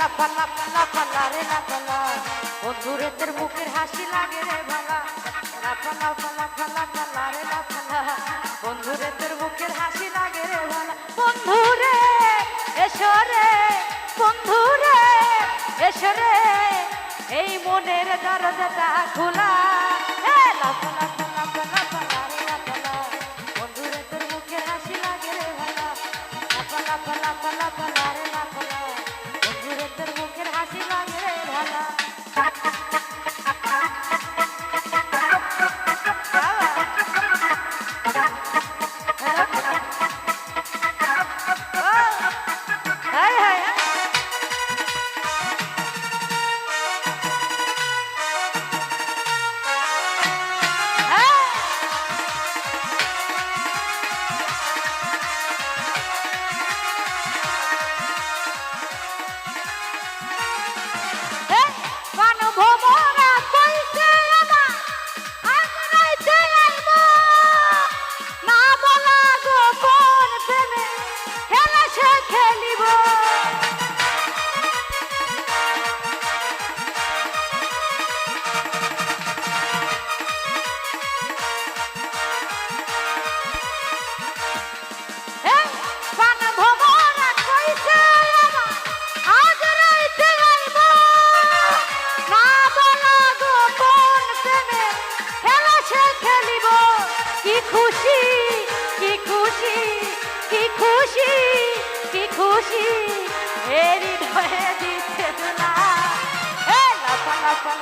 লাফালা লাফালা রে লাফালা বন্ধুরে তোর মুখের হাসি লাগে রে ভালা। লাফালা লাফালা লাফালা রে লাফালা বন্ধুরে তোর মুখের হাসি লাগে রে ভালা। বন্ধুরে এসো রে বন্ধুরে এসো রে। এই মনের দরজাটা খোলা। হে লাফালা লাফালা লাগে ভালা।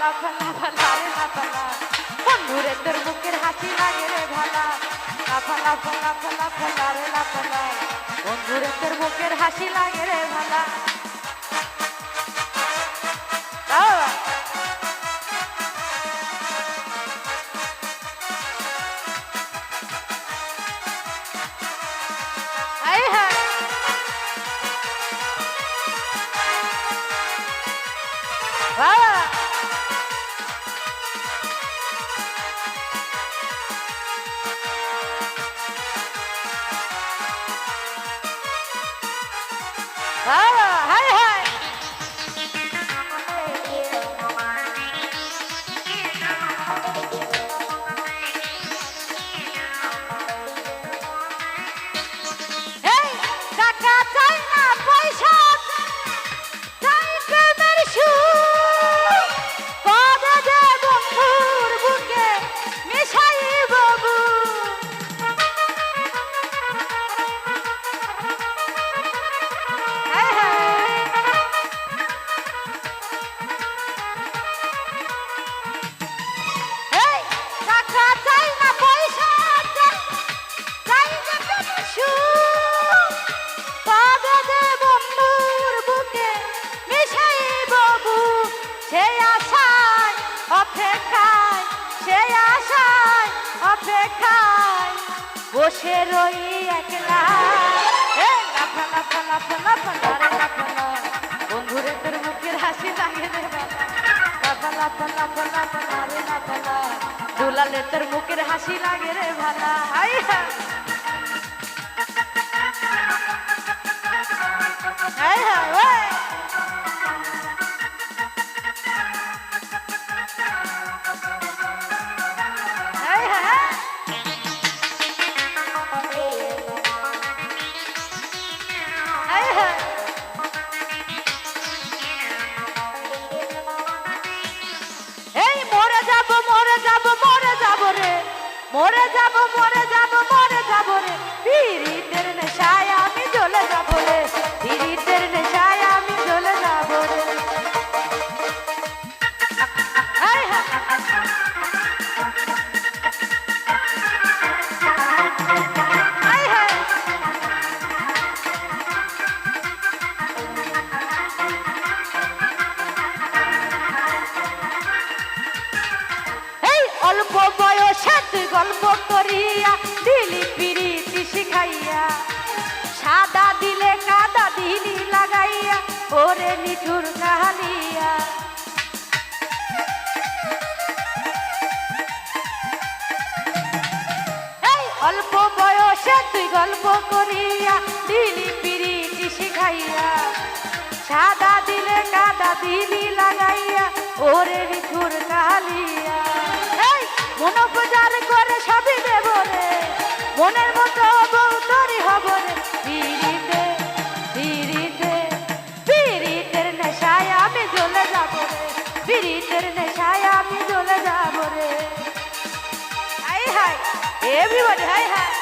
লাফা ভালা ভালা রে না ভালা বন্ধুরে, তোর মুখের হাসি লাগে রে ভালা। না ভালা ভালা ভালা ভালা রে না ভালা বন্ধুরে, তোর মুখের হাসি লাগে রে ভালা। বাবা বাবা হাই অপেক্ষায় বসে রই একলা লাফা লাফা লাফা লাফা লারে লাফা বন্ধুরে তোর মুখের হাসি লাগে রে বাবা লাফা লাফা লাফা লাফা লারে লাফা। দুলালে তোর মুখের হাসি লাগে রে ভালা হাই হা এই, মরে যাব মরে যাব মরে যাব রে। মরে যাব মরে যাব মরে যাব রে। পীড়িতের নেশায় আমি জ্বলে যাব রে। পীড়িতের নেশায় অল্প বয়সে তুই গল্প করিয়া, দিলি পিরিতি শিখাইয়া। সাদা দিলে কাদা দিলি লাগাইয়া, ওরে নিঠুর কাহালিয়া অল্প বয়সে তুই গল্প করিয়া, দিলি পিরিতি শিখাইয়া। সাদা দিলে কাদা দিলি লাগাইয়া, ওরে রিঠুর কালিয়া এই মন বাজার করে সবই দেব রে। মনের মতো বউ তোরই হব রে। পিড়িতে পিড়িতে, পিড়িতের নেশায় আমি জ্বলে যাব রে। পিড়িতের নেশায় আমি জ্বলে যাব রে। Hi hi everybody hi hi.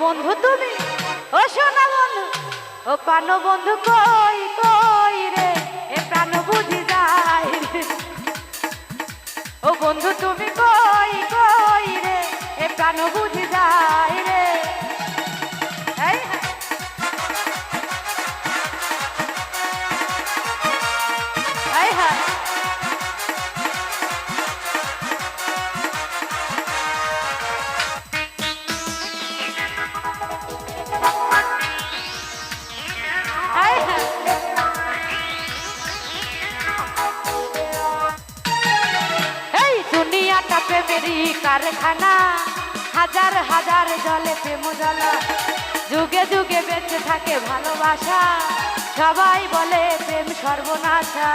বন্ধু তুমি? ও সোনা বন্ধু, ও পান বন্ধু কই কই রে? এ প্রাণ বুঝি যায় রে। ও বন্ধু তুমি কই কই রে? এ প্রাণ বুঝি যায় হাজার হাজার জলে প্রেম জ্বালা যুগে যুগে বেঁচে থাকে ভালোবাসা। সবাই বলে প্রেম সর্বনাশা।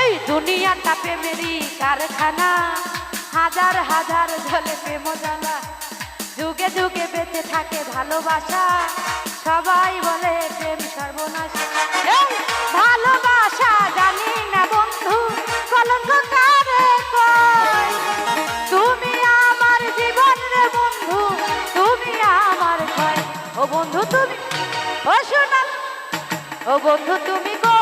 এই দুনিয়াটা প্রেমেরই কারখানা। হাজার হাজার জলে প্রেম জ্বালা যুগে যুগে বেঁচে থাকে ভালোবাসা। সবাই বলে ও বন্ধু তুমি কই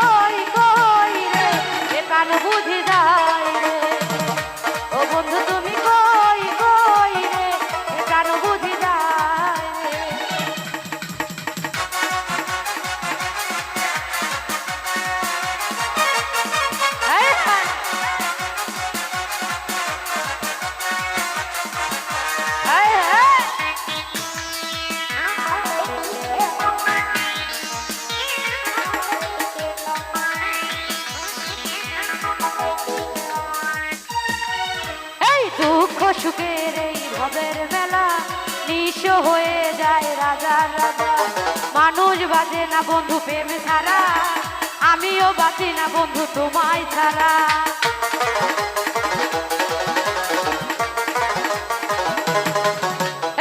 হয়ে যায় রাজার রাজা। মানুষ বাজে না বন্ধু, প্রেম ছাড়া। আমিও বাঁচি না বন্ধু, তোমায় ছাড়া।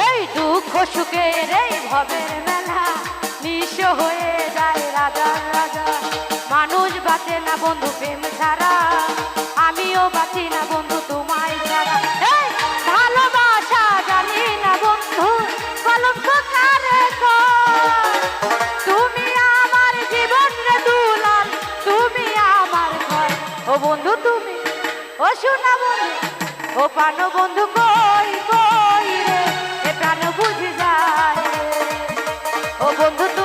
এই দুঃখ সুখের এই ভবের মেলা নিঃস্ব হয়ে যায় রাজা রাজা। মানুষ বাঁচে না বন্ধু, প্রেম ছাড়া। আমিও বাঁচি না বন্ধু ও বন্ধু তুমি, ও শোনা বন্ধু, ও পান বন্ধু কই কই রে? এ প্রাণ বুঝি যায় ও বন্ধু তুমি